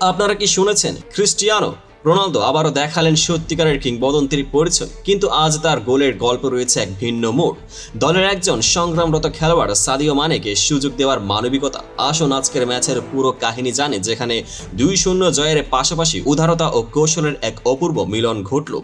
আপনারা কি শুনেছেন? ক্রিস্টিয়ানো রোনালদো আবারও দেখালেন সত্যিকারের কিংবদন্তির পরিচয়, কিন্তু আজ তার গোলের গল্প রয়েছে এক ভিন্ন মোড়। দলের একজন সংগ্রামরত খেলোয়াড় সাদিও মানেকে সুযোগ দেওয়ার মানবিকতা। আসুন আজকের ম্যাচের পুরো কাহিনী জানে, যেখানে দুই শূন্য জয়ের পাশাপাশি উদারতা ও কৌশলের এক অপূর্ব মিলন ঘটল।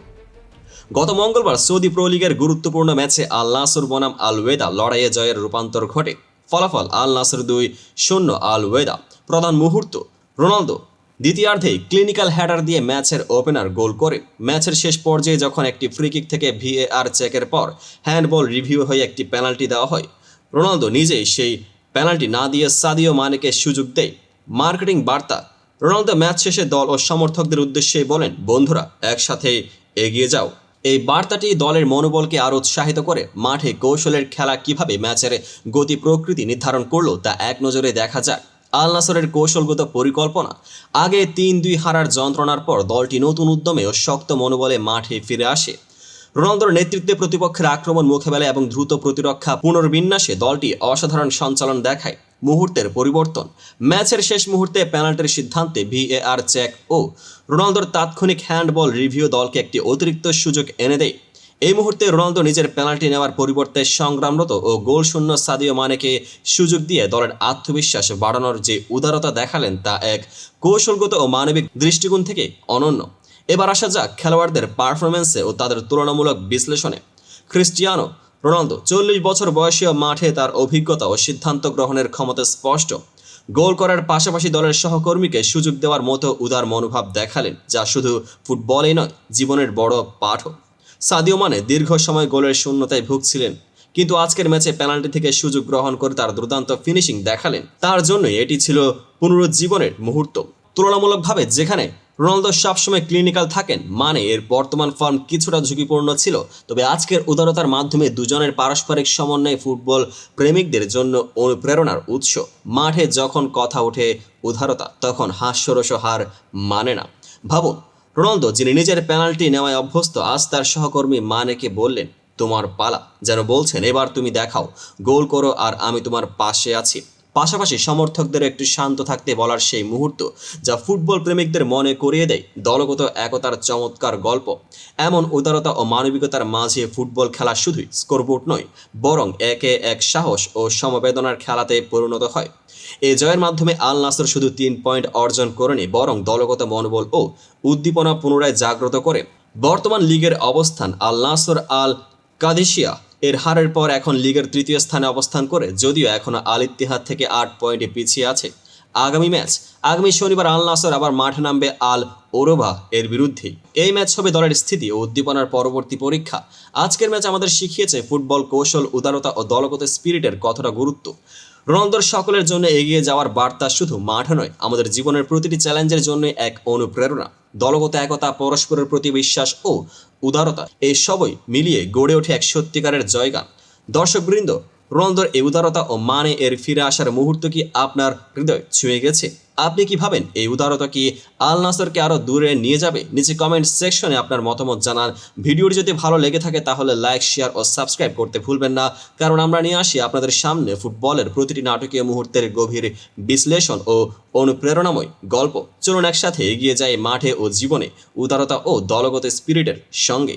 গত মঙ্গলবার সৌদি প্রো লিগের গুরুত্বপূর্ণ ম্যাচে আল নাসর বনাম আল ওয়েদা লড়াইয়ে জয়ের রূপান্তর ঘটে। ফলাফল আল নাসর দুই শূন্য আল ওয়েদা। প্রধান মুহূর্ত, রোনালদো দ্বিতীয়ার্ধেই ক্লিনিক্যাল হ্যাডার দিয়ে ম্যাচের ওপেনার গোল করে। ম্যাচের শেষ পর্যায়ে যখন একটি ফ্রিকিক থেকে ভিএআর চেকের পর হ্যান্ডবল রিভিউ হয়ে একটি পেনাল্টি দেওয়া হয়, রোনালদো নিজেই সেই পেনাল্টি না দিয়ে সাদিও মানেকে সুযোগ দেয়। মার্কেটিং বার্তা, রোনালদো ম্যাচ শেষে দল ও সমর্থকদের উদ্দেশ্যে বলেন, বন্ধুরা, একসাথে এগিয়ে যাও। এই বার্তাটি দলের মনোবলকে আরও উৎসাহিত করে, মাঠে কৌশলের খেলা কীভাবে ম্যাচের গতি প্রকৃতি নির্ধারণ করল তা এক নজরে দেখা যায় আল নাসরের কৌশলগত পরিকল্পনা। আগে তিন দুই হারার যন্ত্রণার পর দলটি নতুন উদ্যমে ও শক্ত মনোবলে মাঠে ফিরে আসে। রোনালদোর নেতৃত্বে প্রতিপক্ষের আক্রমণ মোকাবেলা এবং দ্রুত প্রতিরক্ষা পুনর্বিন্যাসে দলটি অসাধারণ সঞ্চালন দেখায়। মুহূর্তের পরিবর্তন। ম্যাচের শেষ মুহূর্তে পেনাল্টির সিদ্ধান্তে ভিএআর চেক ও রোনালদোর তাৎক্ষণিক হ্যান্ডবল রিভিউ দলকে একটি অতিরিক্ত সুযোগ এনে দেয়। এই মুহূর্তে রোনালদো নিজের পেনাল্টি নেওয়ার পরিবর্তে সংগ্রামরত ও গোল শূন্য সাদিও মানেকে সুযোগ দিয়ে দলের আত্মবিশ্বাস বাড়ানোর যে উদারতা দেখালেন তা এক কৌশলগত ও মানবিক দৃষ্টিকোণ থেকে অনন্য। এবার আসা যাক খেলোয়াড়দের পারফরমেন্সে ও তাদের তুলনামূলক বিশ্লেষণে। ক্রিস্টিয়ানো রোনালদো চল্লিশ বছর বয়সীয় মাঠে তার অভিজ্ঞতা ও সিদ্ধান্ত গ্রহণের ক্ষমতা স্পষ্ট। গোল করার পাশাপাশি দলের সহকর্মীকে সুযোগ দেওয়ার মতো উদার মনোভাব দেখালেন, যা শুধু ফুটবলেই নয়, জীবনের বড় পাঠও। সাদিও মানে দীর্ঘ সময় গোলের শূন্যতায় ভুগছিলেন, কিন্তু আজকের ম্যাচে পেনাল্টি থেকে সুযোগ গ্রহণ করে তার দুর্দান্ত ফিনিশিং দেখালেন। তার জন্যই এটি ছিল পুনরুজ্জীবনের মুহূর্ত। তুলনামূলকভাবে যেখানে রোনালদো সবসময় ক্লিনিক্যাল থাকেন মানে এর বর্তমান ফর্ম কিছুটা ঝুঁকিপূর্ণ ছিল। তবে আজকের উদারতার মাধ্যমে দুজনের পারস্পরিক সমন্বয় ফুটবল প্রেমিকদের জন্য অনুপ্রেরণার উৎস। মাঠে যখন কথা ওঠে উদারতা, তখন হাস্যরস হার মানে না। ভাবুন রোনালদো, যিনি নিজের পেনাল্টি নেওয়ায় অভ্যস্ত, আজ তার সহকর্মী মানেকে বললেন, তোমার পালা। যেন বলছেন, এবার তুমি দেখাও। গোল করো আর আমি তোমার পাশে আছি। পাশাপাশি সমর্থকদের একটু শান্ত থাকতে বলার সেই মুহূর্ত যা ফুটবল প্রেমিকদের মনে করিয়ে দেয় দলগত একতার চমৎকার গল্প। এমন উদারতা ও মানবিকতার মাঝে ফুটবল খেলা শুধুই স্কোরবোর্ড নয়, বরং একে এক সাহস ও সমবেদনার খেলাতে পরিণত হয়। এই জয়ের মাধ্যমে আল নাসর শুধু তিন পয়েন্ট অর্জন করেনি, বরং দলগত মনোবল ও উদ্দীপনা পুনরায় জাগ্রত করে। বর্তমান লিগের অবস্থান আল নাসর আল কাদেশিয়া। এর হারের পর এখন লিগের তৃতীয় স্থানে অবস্থান করে যদিও এখনও আল ইতিহাদ থেকে আট পয়েন্টে পিছিয়ে আছে। আগামী ম্যাচ, আগামী শনিবার আল নাসর আবার মাঠে নামবে আল ওরোভা এর বিরুদ্ধে। এই ম্যাচ হবে দলের স্থিতি ও উদ্দীপনার পরবর্তী পরীক্ষা। আজকের ম্যাচ আমাদের শিখিয়েছে ফুটবল কৌশল, উদারতা ও দলগত স্পিরিটের কতটা গুরুত্ব। রোনালদোর সকলের জন্য এগিয়ে যাওয়ার বার্তা শুধু মাঠে নয়, আমাদের জীবনের প্রতিটি চ্যালেঞ্জের জন্য এক অনুপ্রেরণা। দলগত একতা, পরস্পরের প্রতি বিশ্বাস ও উদারতা, এই সবই মিলিয়ে গড়ে ওঠে এক সত্যিকারের জয়গান। দর্শকবৃন্দ রোনালদোর এই উদারতা ও মানে এর ফিরে আসার মুহূর্ত কি আপনার হৃদয় ছুঁয়ে গেছে? আপনি কি ভাবেন এই উদারতা কি আল নাসরকে আরও দূরে নিয়ে যাবে? নিচে কমেন্ট সেকশনে আপনার মতামত জানান। ভিডিওটি যদি ভালো লেগে থাকে তাহলে লাইক শেয়ার ও সাবস্ক্রাইব করতে ভুলবেন না। কারণ আমরা নিয়ে আসি আপনাদের সামনে ফুটবলের প্রতিটি নাটকীয় মুহূর্তের গভীর বিশ্লেষণ ও অনুপ্রেরণাময় গল্প। চলুন একসাথে এগিয়ে যায় মাঠে ও জীবনে উদারতা ও দলগত স্পিরিটের সঙ্গে